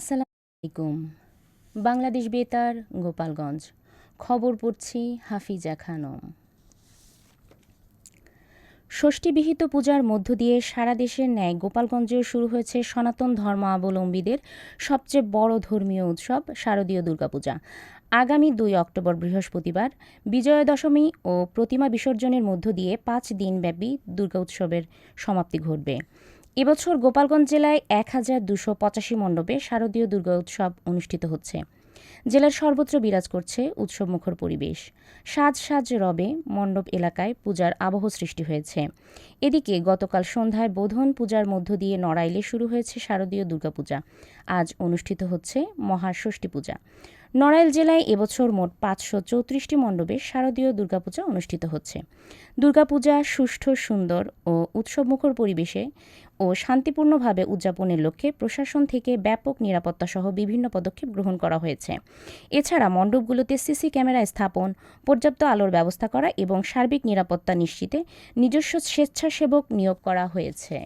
আলাইকুম বাংলাদেশ বেতার, গোপালগঞ্জ। খবর পড়ছি হাফিজা খানম। ষষ্ঠীবিহিত পূজার মধ্য দিয়ে সারা দেশের ন্যায় গোপালগঞ্জেও শুরু হয়েছে সনাতন ধর্মাবলম্বীদের সবচেয়ে বড় ধর্মীয় উৎসব শারদীয় দুর্গাপূজা। আগামী দুই অক্টোবর বৃহস্পতিবার বিজয়া দশমী ও প্রতিমা বিসর্জনের মধ্য দিয়ে পাঁচ দিনব্যাপী দুর্গা উৎসবের সমাপ্তি ঘটবে। এবছর গোপালগঞ্জ জেলায় এক হাজার দুশো পঁচাশি মণ্ডপে শারদীয় দুর্গা উৎসব অনুষ্ঠিত হচ্ছে। জেলার সর্বত্র বিরাজ করছে উৎসবমুখর পরিবেশ। সাজ সাজ রবে মণ্ডপ এলাকায় পূজার আবহ সৃষ্টি হয়েছে। এদিকে গতকাল সন্ধ্যায় বোধন পূজার মধ্য দিয়ে নড়াইলে শুরু হয়েছে শারদীয় দুর্গাপূজা। আজ অনুষ্ঠিত হচ্ছে মহাষষ্ঠী পূজা। নড়াইল জেলায় এবছর মোট পাঁচশো চৌত্রিশটি মণ্ডপে শারদীয় দুর্গাপূজা অনুষ্ঠিত হচ্ছে। দুর্গাপূজা সুষ্ঠু, সুন্দর ও উৎসবমুখর পরিবেশে ও শান্তিপূর্ণভাবে উদযাপনের লক্ষ্যে প্রশাসন থেকে ব্যাপক নিরাপত্তাসহ বিভিন্ন পদক্ষেপ গ্রহণ করা হয়েছে। এছাড়া মণ্ডপগুলোতে সিসি ক্যামেরা স্থাপন, পর্যাপ্ত আলোর ব্যবস্থা করা এবং সার্বিক নিরাপত্তা নিশ্চিতে নিজস্ব স্বেচ্ছাসেবক নিয়োগ করা হয়েছে।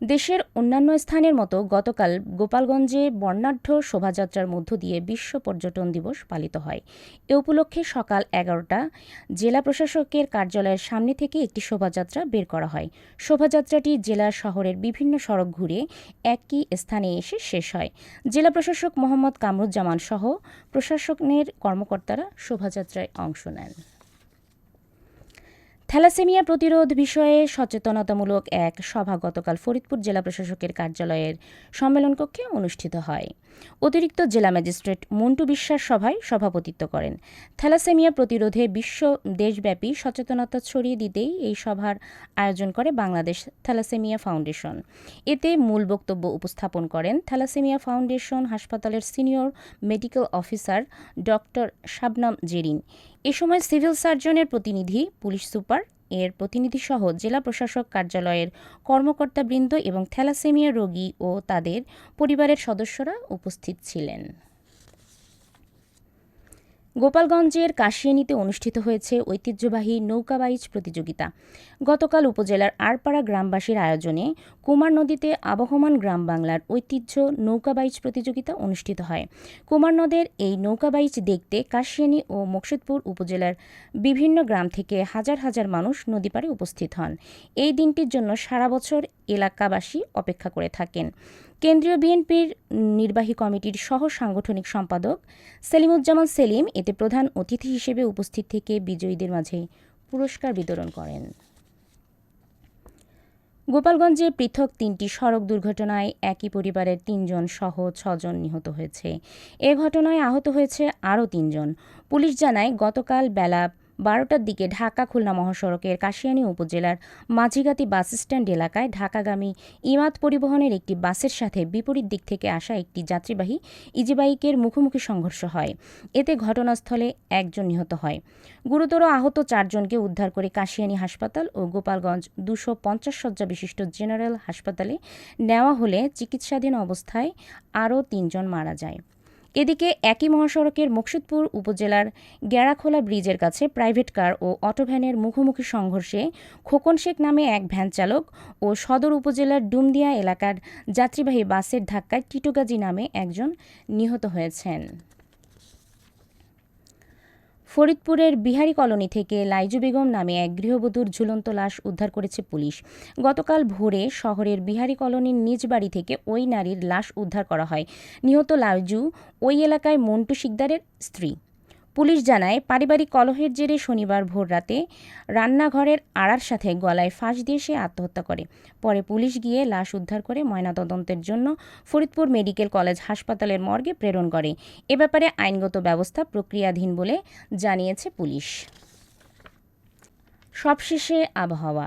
দেশের অন্যান্য স্থানের মতো গতকাল গোপালগঞ্জে বর্ণাঢ্য শোভাযাত্রার মধ্য দিয়ে বিশ্ব পর্যটন দিবস পালিত হয়। এ উপলক্ষে সকাল এগারোটা জেলা প্রশাসকের কার্যালয়ের সামনে থেকে একটি শোভাযাত্রা বের করা হয়। শোভাযাত্রাটি জেলা শহরের বিভিন্ন সড়ক ঘুরে একই স্থানে এসে শেষ হয়। জেলা প্রশাসক মোহাম্মদ কামরুজ্জামান সহ প্রশাসনের কর্মকর্তারা শোভাযাত্রায় অংশ নেন। থ্যালাসেমিয়া প্রতিরোধ বিষয়ে সচেতনতামূলক এক সভা গতকাল ফরিদপুর জেলা প্রশাসকের কার্যালয়ের সম্মেলন কক্ষে অনুষ্ঠিত হয়। অতিরিক্ত জেলা ম্যাজিস্ট্রেট মন্টু বিশ্বাস সভায় সভাপতিত্ব করেন। থ্যালাসেমিয়া প্রতিরোধে বিশ্ব দেশব্যাপী সচেতনতা ছড়িয়ে দিতেই এই সভার আয়োজন করে বাংলাদেশ থ্যালাসেমিয়া ফাউন্ডেশন। এতে মূল বক্তব্য উপস্থাপন করেন থ্যালাসেমিয়া ফাউন্ডেশন হাসপাতালের senior medical officer doctor Shabnam Jerin. এ সময় সিভিল সার্জনের প্রতিনিধি, পুলিশ সুপার এর প্রতিনিধিসহ জেলা প্রশাসক কার্যালয়ের কর্মকর্তাবৃন্দ এবং থ্যালাসেমিয়া রোগী ও তাদের পরিবারের সদস্যরা উপস্থিত ছিলেন। গোপালগঞ্জের কাশিয়ানীতে অনুষ্ঠিত হয়েছে ঐতিহ্যবাহী নৌকাবাইচ প্রতিযোগিতা। গতকাল উপজেলার আরপাড়া গ্রামবাসীর আয়োজনে কুমার নদীতে আবহমান গ্রাম বাংলার ঐতিহ্য নৌকাবাইচ প্রতিযোগিতা অনুষ্ঠিত হয়। কুমার নদের এই নৌকাবাইচ দেখতে কাশিয়ানী ও মকসুদপুর উপজেলার বিভিন্ন গ্রাম থেকে হাজার হাজার মানুষ নদী নদীপাড়ে উপস্থিত হন। এই দিনটির জন্য সারা বছর এলাকাবাসী অপেক্ষা করে থাকেন। কেন্দ্রীয় বিএনপির নির্বাহী কমিটির সহ সাংগঠনিক সম্পাদক সেলিমুজ্জামান সেলিম এতে প্রধান অতিথি হিসেবে উপস্থিত থেকে বিজয়ীদের মাঝে পুরস্কার বিতরণ করেন। গোপালগঞ্জে পৃথক তিনটি সড়ক দুর্ঘটনায় একই পরিবারের তিনজন সহ ছজন নিহত হয়েছে। এ ঘটনায় আহত হয়েছে আরও তিনজন। পুলিশ জানায়, গতকাল বেলা বারোটার দিকে ঢাকা খুলনা মহাসড়কের কাশিয়ানী উপজেলার মাঝিগাতি বাস স্ট্যান্ড এলাকায় ঢাকাগামী ইমাদ পরিবহনের একটি বাসের সাথে বিপরীত দিক থেকে আসা একটি যাত্রীবাহী ইজিবাইকের মুখোমুখি সংঘর্ষ হয়। এতে ঘটনাস্থলে একজন নিহত হয়। গুরুতর আহত চারজনকে উদ্ধার করে কাশিয়ানী হাসপাতাল ও গোপালগঞ্জ দুশো পঞ্চাশ শয্যা বিশিষ্ট জেনারেল হাসপাতালে নেওয়া হলে চিকিৎসাধীন অবস্থায় আরও তিনজন মারা যায়। এদিকে একই মহাসড়কের মুকসুদপুর উপজেলার গ্যাড়াখোলা ব্রিজের কাছে প্রাইভেট কার ও অটোভ্যানের মুখোমুখি সংঘর্ষে খোকন শেখ নামে এক ভ্যান চালক ও সদর উপজেলার ডুমদিয়া এলাকার যাত্রীবাহী বাসের ধাক্কায় টিটোগাজি নামে একজন নিহত হয়েছেন। ফরিদপুরের বিহারি কলোনি থেকে লাইজু বেগম নামে এক গৃহবধূর ঝুলন্ত লাশ উদ্ধার করেছে পুলিশ। গতকাল ভোরে শহরের বিহারি কলোনির নিজ বাড়ি থেকে ওই নারীর লাশ উদ্ধার করা হয়। নিহত লাইজু ওই এলাকায় মন্টু শিকদারের স্ত্রী। পুলিশ জানায়, পারিবারিক কলহের জেরে শনিবার ভোর রাতে রান্নাঘরের আড়ার সাথে গলায় ফাঁস দিয়ে সে আত্মহত্যা করে। পরে পুলিশ গিয়ে লাশ উদ্ধার করে ময়নাতদন্তের জন্য ফরিদপুর মেডিকেল কলেজ হাসপাতালের মর্গে প্রেরণ করে। এ ব্যাপারে আইনগত ব্যবস্থা প্রক্রিয়াধীন বলে জানিয়েছে পুলিশ। সবশেষে আবহাওয়া।